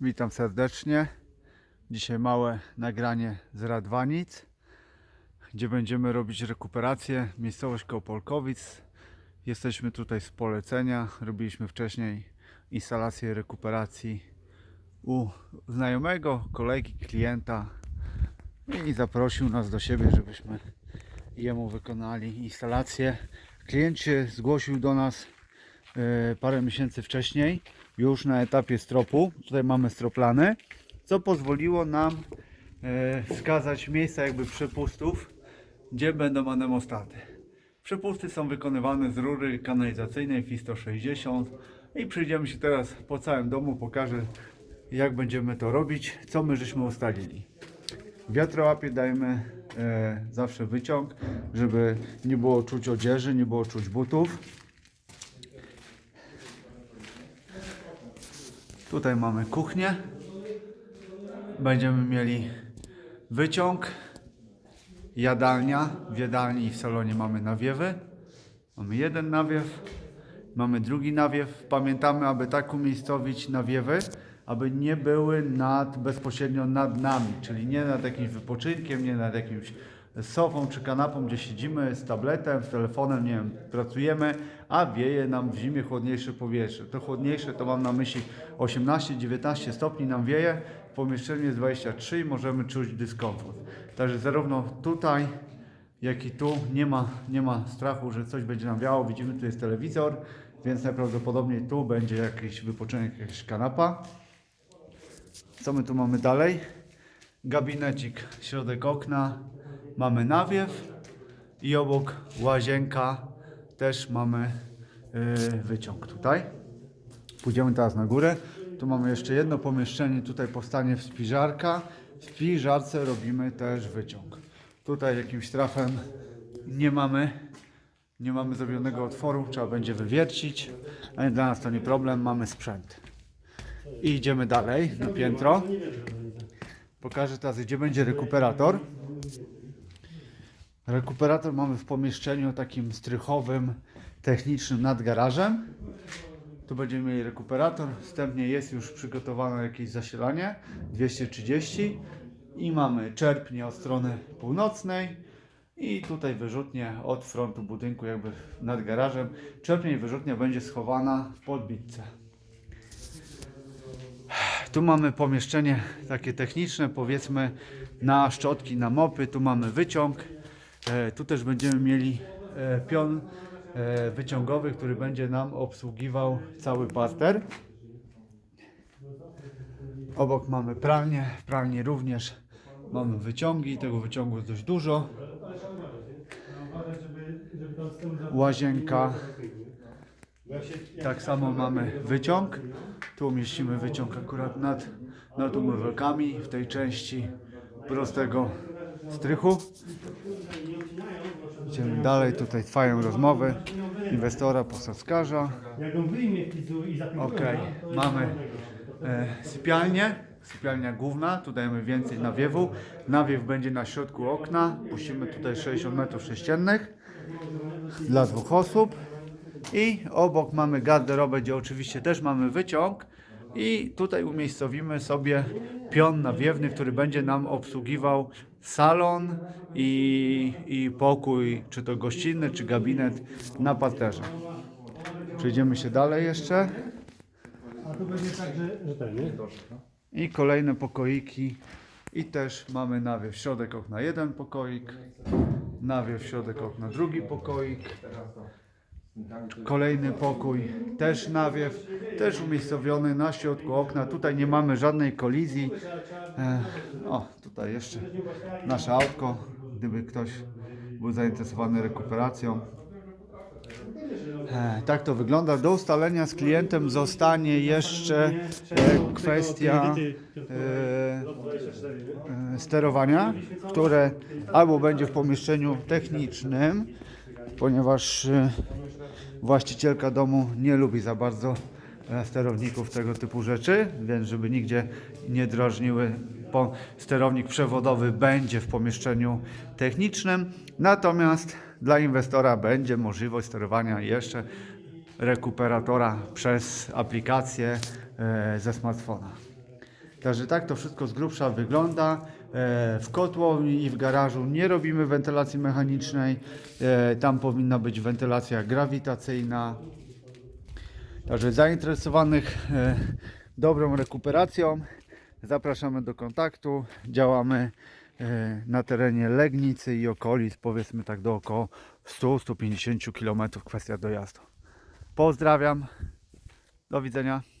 Witam serdecznie. Dzisiaj małe nagranie z Radwanic, gdzie będziemy robić rekuperację. Miejscowość koło Polkowic. Jesteśmy tutaj z polecenia. Robiliśmy wcześniej instalację rekuperacji u znajomego, kolegi, klienta i zaprosił nas do siebie, żebyśmy jemu wykonali instalację. Klient się zgłosił do nas e, parę miesięcy wcześniej, już na etapie stropu. Tutaj mamy stroplany, co pozwoliło nam e, wskazać miejsca jakby przepustów, gdzie będą anemostaty. Przepusty są wykonywane z rury kanalizacyjnej FI 160 i przyjdziemy się teraz po całym domu, pokażę jak będziemy to robić, co my żeśmy ustalili. Wiatrołapie dajemy e, zawsze wyciąg, żeby nie było czuć odzieży, nie było czuć butów. Tutaj mamy kuchnię. Będziemy mieli wyciąg, jadalnia. W jadalni i w salonie mamy nawiewy. Mamy jeden nawiew, mamy drugi nawiew. Pamiętamy, aby tak umiejscowić nawiewy, aby nie były nad, bezpośrednio nad nami, czyli nie nad jakimś wypoczynkiem, nie nad jakimś sofą czy kanapą, gdzie siedzimy z tabletem, z telefonem, nie wiem, pracujemy, a wieje nam w zimie chłodniejsze powietrze. To chłodniejsze to mam na myśli 18-19 stopni nam wieje, w pomieszczeniu jest 23 i możemy czuć dyskomfort. Także zarówno tutaj, jak i tu nie ma, nie ma strachu, że coś będzie nam wiało. Widzimy, tu jest telewizor, więc najprawdopodobniej tu będzie jakiś wypoczynek, jakaś kanapa. Co my tu mamy dalej? Gabinecik, środek okna, mamy nawiew i obok łazienka też mamy yy, wyciąg tutaj. Pójdziemy teraz na górę. Tu mamy jeszcze jedno pomieszczenie, tutaj powstanie spiżarka. W spiżarce robimy też wyciąg. Tutaj jakimś trafem nie mamy, nie mamy zrobionego otworu, trzeba będzie wywiercić, ale dla nas to nie problem, mamy sprzęt. I idziemy dalej na piętro. Pokażę teraz, gdzie będzie rekuperator. Rekuperator mamy w pomieszczeniu takim strychowym, technicznym nad garażem. Tu będziemy mieli rekuperator. Wstępnie jest już przygotowane jakieś zasilanie 230 i mamy czerpnię od strony północnej i tutaj wyrzutnie od frontu budynku jakby nad garażem. Czerpnia i wyrzutnia będzie schowana w podbitce. Tu mamy pomieszczenie takie techniczne, powiedzmy na szczotki, na mopy. Tu mamy wyciąg. E, tu też będziemy mieli e, pion e, wyciągowy, który będzie nam obsługiwał cały parter. Obok mamy pralnię. W pralni również mamy wyciągi. Tego wyciągu jest dość dużo. Łazienka. Tak samo mamy wyciąg. Tu umieścimy wyciąg akurat nad, nad umywalkami w tej części prostego strychu. Idziemy dalej, tutaj trwają rozmowy inwestora, posadzkarza. Jak on wyjmie i Okej, mamy e, sypialnię, sypialnia główna, tu dajemy więcej nawiewu. Nawiew będzie na środku okna, puścimy tutaj 60 metrów sześciennych dla dwóch osób. I obok mamy garderobę, gdzie oczywiście też mamy wyciąg. I tutaj umiejscowimy sobie pion nawiewny, który będzie nam obsługiwał salon i, i pokój, czy to gościnny, czy gabinet na parterze. Przejdziemy się dalej jeszcze. A tu będzie tak, że, że ten, nie? I kolejne pokoiki. I też mamy nawiew środek okna jeden pokoik. Nawiew środek okna drugi pokoik. Kolejny pokój, też nawiew, też umiejscowiony na środku okna. Tutaj nie mamy żadnej kolizji. E, o, tutaj jeszcze nasze autko, gdyby ktoś był zainteresowany rekuperacją. E, tak to wygląda. Do ustalenia z klientem zostanie jeszcze e, kwestia sterowania, które albo będzie w pomieszczeniu technicznym, ponieważ e, właścicielka domu nie lubi za bardzo e, sterowników tego typu rzeczy, więc żeby nigdzie nie drażniły, sterownik przewodowy będzie w pomieszczeniu technicznym, natomiast dla inwestora będzie możliwość sterowania jeszcze rekuperatora przez aplikację e, ze smartfona. Także tak to wszystko z grubsza wygląda. E, W kotłowni i w garażu nie robimy wentylacji mechanicznej. E, Tam powinna być wentylacja grawitacyjna. Także zainteresowanych e, dobrą rekuperacją zapraszamy do kontaktu. Działamy na terenie Legnicy i okolic, powiedzmy tak do około 100-150 km kwestia dojazdu. Pozdrawiam. Do widzenia.